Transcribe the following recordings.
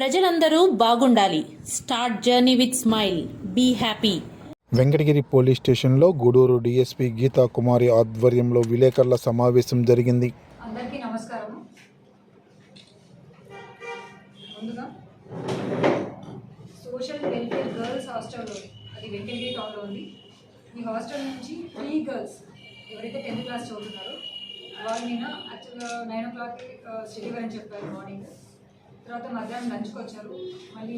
ప్రజలందరూ బాగుండాలి. Start journey with smile. Be happy. Venkatagiri police స్టేషన్లో గూడూరు డీఎస్పీ గీతా కుమారి ఆధ్వర్యంలో విలేకరుల సమావేశం జరిగింది. అందరికీ నమస్కారం ముందుగా సోషల్ వెల్ఫేర్ గర్ల్స్ హాస్టల్లో అది వెంకటగిరి టౌన్లో ఉంది. ఈ హాస్టల్ నుంచి త్రీ గర్ల్స్ ఎవరైతే టెన్త్ క్లాస్ చదువుతున్నారో వాళ్ళు నిన్న యాక్చువల్గా నైన్ ఓ క్లాక్కి స్టడీ అని చెప్పారు మార్నింగ్. తర్వాత మధ్యాహ్నం లంచ్కి వచ్చారు. మళ్ళీ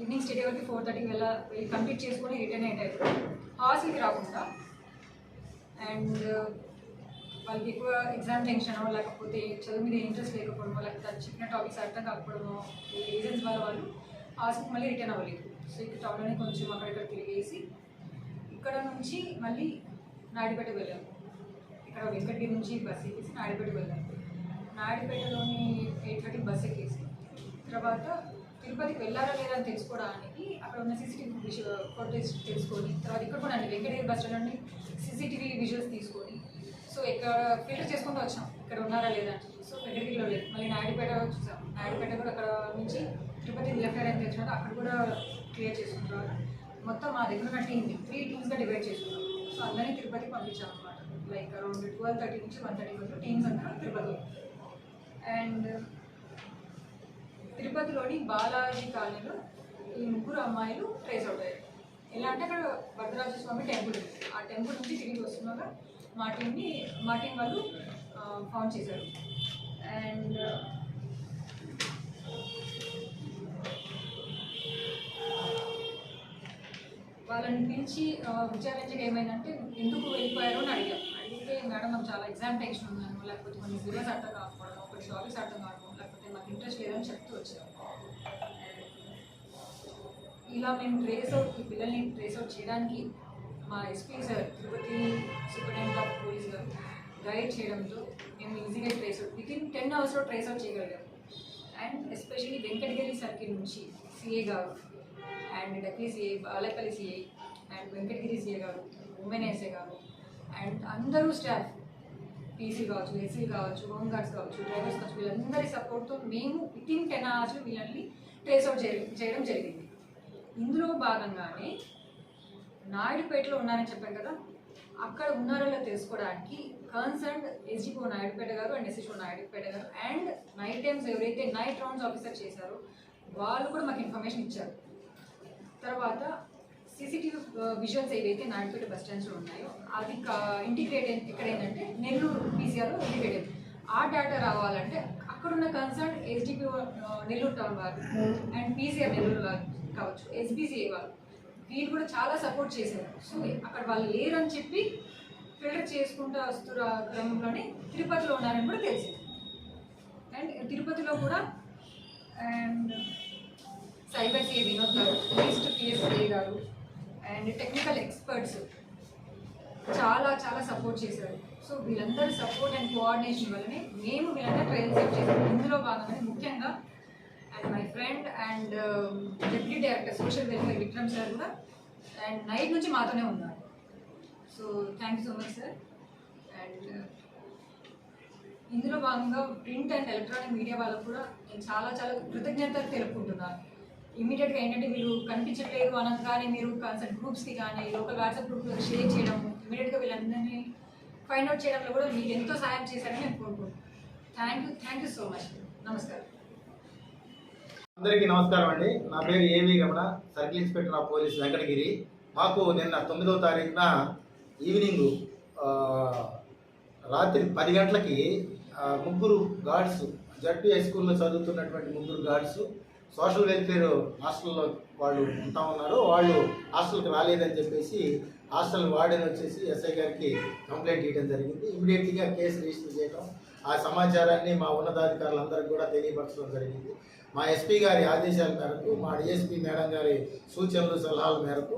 ఈవినింగ్ స్టడీ వరకు ఫోర్ థర్టీకి వెళ్ళ వెళ్ళి కంప్లీట్ చేసుకొని రిటర్న్ అయ్యారు. హాస్టల్కి రాకుండా. అండ్ వాళ్ళకి ఎక్కువ ఎగ్జామ్ టెన్షన్ లేకపోతే చదువు మీద ఇంట్రెస్ట్ లేకపోవడమో లేకపోతే చెప్పిన టాపిక్స్ అర్థం కాకపోవడమో ఈ రీజన్స్ వల్ల వాళ్ళు హాస్టల్కి మళ్ళీ రిటర్న్ అవ్వలేదు. సో ఇక్కడ టౌన్లోనే కొంచెం అక్కడిక్కడ తిరిగేసి ఇక్కడ నుంచి మళ్ళీ నాయుడుపేట వెళ్ళాము ఇక్కడ వెంకటగిరి నుంచి బస్ ఎక్కేసి నాయుడుపేట వెళ్ళాము నాయుడుపేటలోని ఎయిట్ థర్టీ బస్ ఎక్కేసి తర్వాత తిరుపతికి వెళ్ళారా లేదా అని తెలుసుకోవడానికి అక్కడ ఉన్న సీసీటీవీ విజువల్ ఫోటోస్ తెలుసుకొని తర్వాత ఇక్కడ కూడా అండి వెంకటగిరి బస్ స్టాండ్ నుండి సీసీటీవీ విజువల్స్ తీసుకొని సో ఇక్కడ ఫిల్టర్ చేసుకుంటూ వచ్చాం. ఇక్కడ ఉన్నారా లేదా అని. సో వెంకటగిరిలో లేదు. మళ్ళీ నాయుడుపేట చూసాం. నాయుడుపేట కూడా అక్కడ నుంచి తిరుపతి లెఫ్ట్ అని తెలిసినట్టు అక్కడ కూడా క్లియర్ చేసుకుంటారు మొత్తం మా దగ్గర ఉన్న టీమ్ త్రీ టీమ్స్గా డివైడ్ చేసుకున్నాం. సో అందరినీ తిరుపతికి పంపించాం అనమాట లైక్ అరౌండ్ ట్వెల్వ్ థర్టీ నుంచి వన్ థర్టీ వరకు టీమ్స్ అంతా తిరుపతి అండ్ తిరుపతిలోని బాలాజీ కాలనీలో ఈ ముగ్గురు అమ్మాయిలు ట్రేస్ అవుట్ అయ్యారు ఎలా అంటే అక్కడ వరదరాజ స్వామి టెంపుల్ ఉంది. ఆ టెంపుల్ నుంచి తిరిగి వస్తున్నాక మా టీంని మా టీం వాళ్ళు ఫౌండ్ చేశారు. అండ్ వాళ్ళని పిలిచి విచారించక విచారించగా ఏమైందంటే ఎందుకు వెళ్ళిపోయారో అని అడిగాం. అడిగితే మేడం నాకు చాలా ఎగ్జామ్ టెన్షన్ ఉన్నాను లేకపోతే కొన్ని సిలబస్ అర్థం కాకపోవడం కొన్ని టాపిక్స్ అర్థం కాకపోవడం నాకు ఇంట్రెస్ట్ లేదని చెప్తూ వచ్చాను ఇలా మేము ట్రేస్ అవుట్ ఈ పిల్లల్ని ట్రేస్ అవుట్ చేయడానికి మా SP sir Tirupati superintendent of police గారు గైడ్ చేయడంతో మేము ఈజీగా trace out with in ten అవర్స్లో trace out చేయగలిగాము and especially Venkatagiri circle CA CA గారు and Dakkili CA Balepalli CA and Venkatagiri CA గారు ఉమెన్ ఎస్ఏ గారు అండ్ అందరూ staff PC కావచ్చు ఎస్సీ కావచ్చు హోమ్ గార్డ్స్ కావచ్చు డ్రైవర్స్ కావచ్చు వీళ్ళందరి సపోర్ట్తో మేము విత్ ఇన్ టెన్ అవర్స్ వీళ్ళని ట్రేస్ అవుట్ చేయడం జరిగింది. ఇందులో భాగంగానే నాయుడుపేటలో ఉన్నారని చెప్పాను కదా అక్కడ ఉన్నారో తెలుసుకోవడానికి కన్సర్న్ ఎస్జిపో నాయుడుపేట గారు అండ్ ఎస్ఎస్ఓ నాయుడుపేట గారు అండ్ నైట్ టైమ్స్ ఎవరైతే నైట్ రౌండ్స్ ఆఫీసర్ చేశారో వాళ్ళు కూడా మాకు ఇన్ఫర్మేషన్ ఇచ్చారు. తర్వాత సీసీటీవీ విజువల్స్ uh, ఏవైతే నాయుడుపేట బస్ స్టాండ్స్లో ఉన్నాయో అది ఇంటిగ్రేట్ ఇక్కడ ఏంటంటే నెల్లూరు పీసీఆర్ ఇంటిగ్రేటెడ్ ఆ డేటా రావాలంటే అక్కడున్న కన్సర్న్ ఎస్డిపి నెల్లూరు టౌన్ వారు అండ్ పీసీఆర్ నెల్లూరు వారు కావచ్చు ఎస్బీసీఏ వాళ్ళు వీళ్ళు కూడా చాలా సపోర్ట్ చేశారు. సో అక్కడ వాళ్ళు లేరని చెప్పి ఫిల్టర్ చేసుకుంటూ వస్తున్న క్రమంలోనే తిరుపతిలో ఉన్నారని కూడా తెలిసింది. అండ్ తిరుపతిలో కూడా అండ్ సైబర్ సిఏ వినోద్ గారు ఈస్ట్ పిఎస్ఏ గారు అండ్ టెక్నికల్ ఎక్స్పర్ట్స్ చాలా చాలా సపోర్ట్ చేశారు. సో వీళ్ళందరి సపోర్ట్ అండ్ కోఆర్డినేషన్ వల్లనే మేము వీళ్ళందరూ ట్రైల్ సెట్ చేసాం ఇందులో భాగంగానే ముఖ్యంగా and my friend and um, deputy director social welfare Vikram sir కూడా అండ్ నైట్ నుంచి మాతోనే ఉన్నారు. So thank you so much sir and ఇందులో భాగంగా ప్రింట్ అండ్ ఎలక్ట్రానిక్ మీడియా వాళ్ళకు కూడా నేను చాలా చాలా కృతజ్ఞతలు తెలుపుకుంటున్నాను. ఇమీడియట్గా ఏంటంటే మీరు కనిపించట్లేదు అనగానే మీరు కాన్సర్ట్ గ్రూప్స్కి కానీ లోకల్ వాట్సాప్ గ్రూప్లో షేర్ చేయడం ఇమీడియట్గా వీళ్ళందరినీ ఫైండ్ అవుట్ చేయడంలో కూడా మీరు ఎంతో సాయం చేశారని నేను కోరుకుంటున్నాను. Thank you thank you so much నమస్కారం. అందరికీ నమస్కారం అండి. నా పేరు AV Ramana circle inspector of police Venkatagiri. మాకు నిన్న తొమ్మిదవ తారీఖున ఈవినింగ్ రాత్రి పది గంటలకి ముగ్గురు గార్డ్స్ జడ్పీ హై స్కూల్లో చదువుతున్నటువంటి ముగ్గురు గార్డ్స్ సోషల్ వెల్ఫేర్ హాస్టల్లో వాళ్ళు ఉంటా ఉన్నారు. వాళ్ళు హాస్టల్కి రాలేదని చెప్పేసి హాస్టల్ వార్డెన్ వచ్చేసి ఎస్ఐ గారికి కంప్లైంట్ ఇవ్వడం జరిగింది. ఇమీడియట్లీగా కేసు రిజిస్టర్ చేయడం ఆ సమాచారాన్ని మా ఉన్నతాధికారులందరికీ కూడా తెలియపరచడం జరిగింది. మా ఎస్పీ గారి ఆదేశాల మేరకు మా డిఎస్పీ మేడం గారి సూచనలు సలహాల మేరకు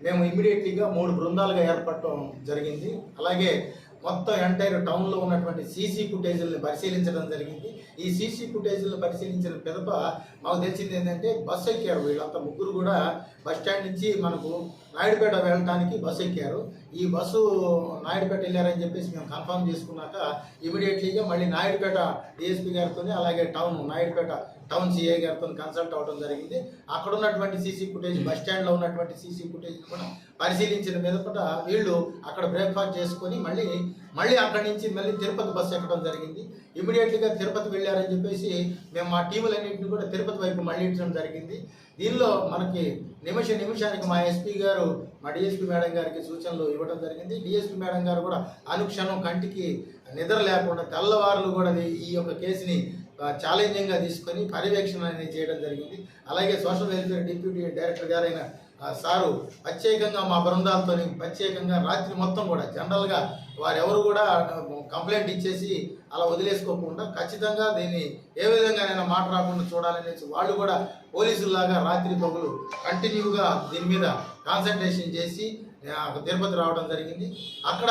మేము ఇమీడియట్లీగా మూడు బృందాలుగా ఏర్పడటం జరిగింది. అలాగే మొత్తం ఎంటైర్ టౌన్లో ఉన్నటువంటి సీసీ ఫుటేజీలను పరిశీలించడం జరిగింది. ఈ సీసీ ఫుటేజీలను పరిశీలించిన పిదప మాకు తెలిసింది ఏంటంటే బస్సు ఎక్కారు వీళ్ళంతా ముగ్గురు కూడా బస్ స్టాండ్ నుంచి మనకు నాయుడుపేట వెళ్ళడానికి బస్సు ఎక్కారు. ఈ బస్సు నాయుడుపేట వెళ్ళారని చెప్పేసి మేము కన్ఫర్మ్ చేసుకున్నాక ఇమీడియట్లీగా మళ్ళీ నాయుడుపేట డిఎస్పీ గారితో అలాగే టౌన్ నాయుడుపేట టౌన్ సిఐ గారితో కన్సల్ట్ అవ్వడం జరిగింది. అక్కడ ఉన్నటువంటి సీసీ ఫుటేజ్ బస్ స్టాండ్లో ఉన్నటువంటి సీసీ ఫుటేజ్ కూడా పరిశీలించిన మీద కూడా వీళ్ళు అక్కడ బ్రేక్ఫాస్ట్ చేసుకొని మళ్ళీ మళ్ళీ అక్కడి నుంచి మళ్ళీ తిరుపతి బస్సు ఎక్కడం జరిగింది. ఇమీడియట్లీగా తిరుపతి వెళ్ళారని చెప్పేసి మేము మా టీములన్నింటినీ కూడా తిరుపతి వైపు మళ్ళించడం జరిగింది. దీనిలో మనకి నిమిష నిమిషానికి మా ఎస్పీ గారు మా డిఎస్పీ మేడం గారికి సూచనలు ఇవ్వడం జరిగింది. డిఎస్పీ మేడం గారు కూడా అనుక్షణం కంటికి నిద్ర లేకుండా తెల్లవారులు కూడా ఈ యొక్క కేసుని ఛాలెంజింగ్గా తీసుకొని పర్యవేక్షణ అనేది చేయడం జరిగింది. అలాగే సోషల్ వెల్ఫేర్ డిప్యూటీ డైరెక్టర్ గారైన సారు ప్రత్యేకంగా మా బృందాలతో ప్రత్యేకంగా రాత్రి మొత్తం కూడా జనరల్గా వారెవరు కూడా కంప్లైంట్ ఇచ్చేసి అలా వదిలేసుకోకుండా ఖచ్చితంగా దీన్ని ఏ విధంగానైనా మాట రాకుండా చూడాలనేసి వాళ్ళు కూడా పోలీసుల్లాగా రాత్రి పగులు కంటిన్యూగా దీని మీద కాన్సన్ట్రేషన్ చేసి తిరుపతి రావడం జరిగింది. అక్కడ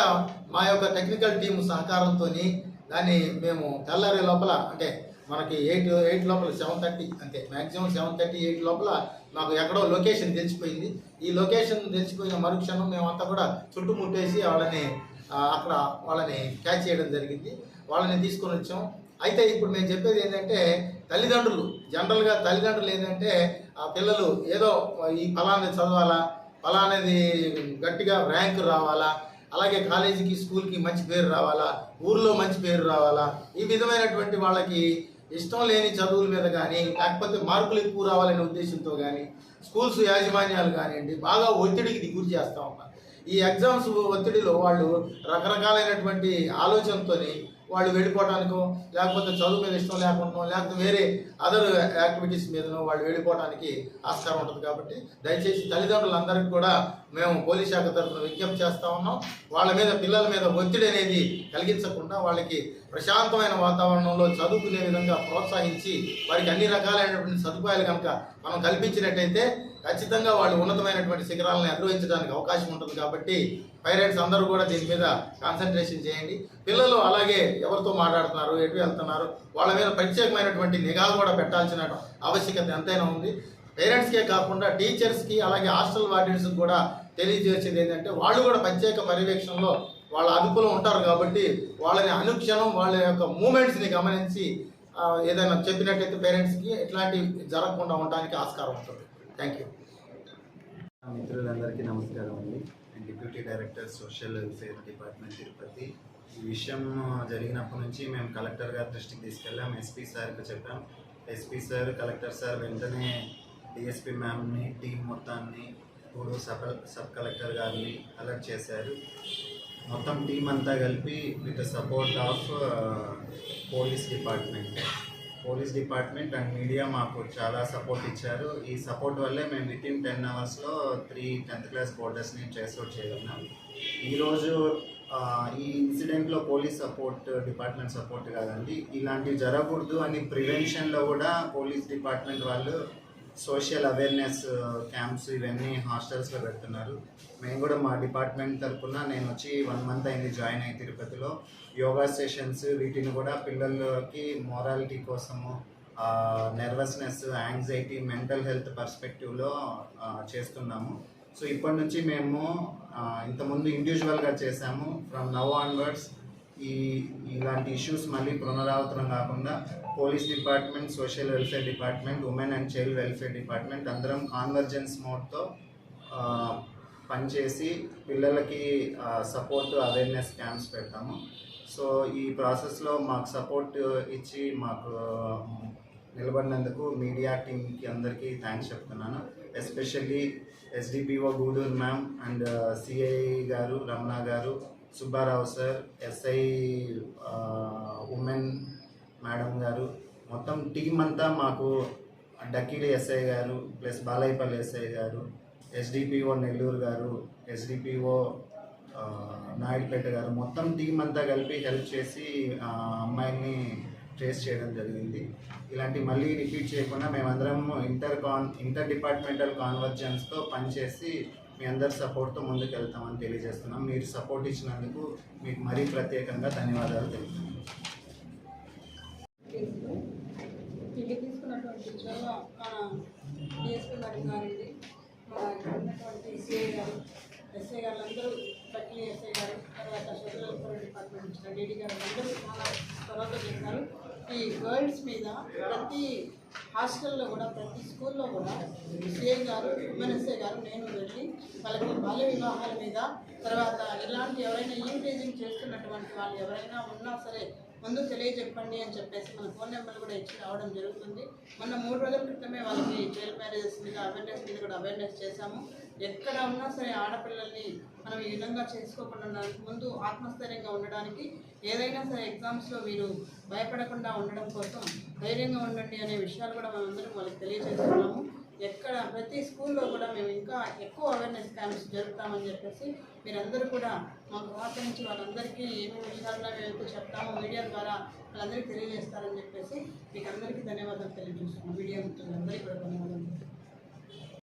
మా యొక్క టెక్నికల్ టీం సహకారంతో దాన్ని మేము తెల్లారే లోపల అంటే మనకి ఎయిట్ ఎయిట్ లోపల సెవెన్ థర్టీ అంతే. మ్యాక్సిమం సెవెన్ థర్టీ ఎయిట్ లోపల మాకు ఎక్కడో లొకేషన్ తెలిసిపోయింది. ఈ లొకేషన్ తెలిసిపోయిన మరుక్షణం మేమంతా కూడా చుట్టుముట్టేసి వాళ్ళని అక్కడ వాళ్ళని క్యాచ్ చేయడం జరిగింది. వాళ్ళని తీసుకొని వచ్చాం. అయితే ఇప్పుడు మేము చెప్పేది ఏంటంటే తల్లిదండ్రులు జనరల్గా తల్లిదండ్రులు ఏంటంటే ఆ పిల్లలు ఏదో ఈ ఫలాన్ని చదవాలా ఫలానేది గట్టిగా ర్యాంక్ రావాలా అలాగే కాలేజీకి స్కూల్కి మంచి పేరు రావాలా ఊర్లో మంచి పేరు రావాలా ఈ విధమైనటువంటి వాళ్ళకి ఇష్టం లేని చదువుల మీద కానీ లేకపోతే మార్కులు ఎక్కువ రావాలనే ఉద్దేశంతో కానీ స్కూల్స్ యాజమాన్యాలు కానివ్వండి బాగా ఒత్తిడికి గురి చేస్తూ ఉన్నారు. ఈ ఎగ్జామ్స్ ఒత్తిడిలో వాళ్ళు రకరకాలైనటువంటి ఆలోచనతోని వాళ్ళు వెళ్ళిపోవడానికో లేకపోతే చదువు మీద ఇష్టం లేకుండా లేకపోతే వేరే అదర్ యాక్టివిటీస్ మీదనో వాళ్ళు వెళ్ళిపోవడానికి ఆస్కారం ఉంటుంది కాబట్టి దయచేసి తల్లిదండ్రులందరికీ కూడా మేము పోలీస్ శాఖ తరఫున విజ్ఞప్తి చేస్తా ఉన్నాం. వాళ్ళ మీద పిల్లల మీద ఒత్తిడి అనేది కలిగించకుండా వాళ్ళకి ప్రశాంతమైన వాతావరణంలో చదువుకునే విధంగా ప్రోత్సహించి వారికి అన్ని రకాలైనటువంటి సదుపాయాలు కనుక మనం కల్పించినట్టయితే ఖచ్చితంగా వాళ్ళు ఉన్నతమైనటువంటి శిఖరాలను అధిరోహించడానికి అవకాశం ఉంటుంది కాబట్టి పైరెంట్స్ అందరూ కూడా దీని మీద కాన్సన్ట్రేషన్ చేయండి. పిల్లలు అలాగే ఎవరితో మాట్లాడుతున్నారు ఎటు వెళ్తున్నారు వాళ్ళ మీద ప్రత్యేకమైనటువంటి నిఘా కూడా పెట్టాల్సిన ఆవశ్యకత ఎంతైనా ఉంది. పేరెంట్స్కే కాకుండా టీచర్స్కి అలాగే హాస్టల్ వార్డెన్స్కి కూడా తెలియజేసేది ఏంటంటే వాళ్ళు కూడా ప్రత్యేక పర్యవేక్షణలో వాళ్ళ అదుపులో ఉంటారు కాబట్టి వాళ్ళని అనుక్షణం వాళ్ళ యొక్క మూమెంట్స్ని గమనించి ఏదైనా చెప్పినట్టయితే పేరెంట్స్కి ఎట్లాంటివి జరగకుండా ఉండడానికి ఆస్కారం ఉంటుంది. థ్యాంక్ యూ మిత్రులందరికీ నమస్కారం అండి. నేను deputy director social welfare department Tirupati. ఈ విషయం జరిగినప్పటి నుంచి మేము కలెక్టర్ గారి దృష్టికి తీసుకెళ్ళాం. ఎస్పీ సార్కి చెప్పాం. ఎస్పీ సార్ కలెక్టర్ సార్ వెంటనే డిఎస్పీ మ్యామ్ని టీం మొత్తాన్ని ఇప్పుడు సబ్ సబ్ కలెక్టర్ గారిని అలర్ట్ చేశారు. మొత్తం టీం అంతా కలిపి with support of police department. Police department and media మాకు చాలా సపోర్ట్ ఇచ్చారు. ఈ సపోర్ట్ వల్లే మేము విత్ ఇన్ టెన్ అవర్స్లో త్రీ టెన్త్ క్లాస్ బోర్డర్స్ని చేసౌట్ చేయగలిగినాం ఈరోజు ఈ ఇన్సిడెంట్లో పోలీస్ సపోర్ట్ డిపార్ట్మెంట్ సపోర్ట్ కాదండి. ఇలాంటివి జరగకూడదు అని ప్రివెన్షన్లో కూడా పోలీస్ డిపార్ట్మెంట్ వాళ్ళు సోషల్ అవేర్నెస్ క్యాంప్స్ ఇవన్నీ హాస్టల్స్లో పెడుతున్నారు. మేము కూడా మా డిపార్ట్మెంట్ తరఫున నేను వచ్చి వన్ మంత్ అయింది జాయిన్ అయ్యి తిరుపతిలో. యోగా సెషన్స్ వీటిని కూడా పిల్లలకి మోరాలిటీ కోసము నర్వస్నెస్ యాంగ్జైటీ మెంటల్ హెల్త్ పర్స్పెక్టివ్లో చేస్తున్నాము. సో ఇప్పటి నుంచి మేము ఇంతకుముందు ఇండివిజువల్గా చేసాము ఫ్రమ్ నవ్ ఆన్వర్డ్స్ ఈ ఇలాంటి ఇష్యూస్ మళ్ళీ పునరావృతం కాకుండా police department social welfare department women and child welfare department అందరం కాన్వర్జెన్స్ మోడ్తో పనిచేసి పిల్లలకి సపోర్ట్ అవేర్నెస్ క్యాంప్స్ పెడతాము. సో ఈ ప్రాసెస్లో మాకు సపోర్ట్ ఇచ్చి మాకు నిలబడినందుకు మీడియా టీమ్కి అందరికీ థ్యాంక్స్ చెప్తున్నాను. Especially SDPO Gudur ma'am and CI గారు రమణ గారు Subbarao sir SI women madam గారు. మొత్తం టీం అంతా మాకు డక్కిలి ఎస్ఐ గారు ప్లస్ బాలయ్యపల్లి ఎస్ఐ గారు ఎస్డిపిఓ నెల్లూరు గారు ఎస్డిపిఓ నాయుడుపేట గారు. మొత్తం టీం అంతా కలిపి హెల్ప్ చేసి అమ్మాయిని ట్రేస్ చేయడం జరిగింది. ఇలాంటి మళ్ళీ రిపీట్ చేయకుండా మేమందరం ఇంటర్ కాన్ ఇంటర్ డిపార్ట్మెంటల్ కాన్వర్జెన్స్తో పనిచేసి మీ అందరి సపోర్ట్తో ముందుకు వెళ్తామని తెలియజేస్తున్నాం. మీరు సపోర్ట్ ఇచ్చినందుకు మీకు మరీ ప్రత్యేకంగా ధన్యవాదాలు తెలుపుతున్నాను ఇది తీసుకున్నటువంటి చొరవ మన డిఎస్పీ గారి గారండి మన ఇక్కడ ఉన్నటువంటి సిఐ గారు ఎస్ఐ గారు అందరూ ప్రతి ఎస్ఐ గారు తర్వాత సోషల్ వెల్ఫేర్ డిపార్ట్మెంట్ డీడీ గారు అందరూ చాలా త్వరగా చేశారు ఈ గర్ల్స్ మీద ప్రతి హాస్టల్లో కూడా ప్రతి స్కూల్లో కూడా సిఐ గారు ఎస్ఐ గారు నేను వెళ్ళి వాళ్ళకి బాల్య వివాహాల మీద తర్వాత ఇలాంటి ఎవరైనా ఈవిటేజింగ్ చేస్తున్నటువంటి వాళ్ళు ఎవరైనా ఉన్నా సరే ముందు తెలియజెప్పండి అని చెప్పేసి మన ఫోన్ నెంబర్ కూడా ఇచ్చి రావడం జరుగుతుంది. మొన్న మూడు రోజుల క్రితమే వాళ్ళకి చైల్డ్ మ్యారేజెస్ మీద అవేర్నెస్ మీద కూడా అవేర్నెస్ చేశాము. ఎక్కడ ఉన్నా సరే ఆడపిల్లల్ని మనం ఈ విధంగా చేసుకోకుండా ఉండడానికి ముందు ఆత్మస్థైర్యంగా ఉండడానికి ఏదైనా సరే ఎగ్జామ్స్లో మీరు భయపడకుండా ఉండడం కోసం ధైర్యంగా ఉండండి అనే విషయాలు కూడా మనందరం వాళ్ళకి తెలియజేస్తున్నాము. ఎక్కడ ప్రతి స్కూల్లో కూడా మేము ఇంకా ఎక్కువ అవేర్నెస్ క్యాంప్స్ జరుపుతామని చెప్పేసి మీరందరూ కూడా మాకు సహకరించి వాళ్ళందరికీ ఏమేమి విషయాల్లో మేము చెప్తామో మీడియా ద్వారా వాళ్ళందరికీ తెలియజేస్తారని చెప్పేసి మీకు అందరికీ ధన్యవాదాలు తెలియజేస్తున్నాం మీడియా మిత్రులందరికీ కూడా ధన్యవాదాలు.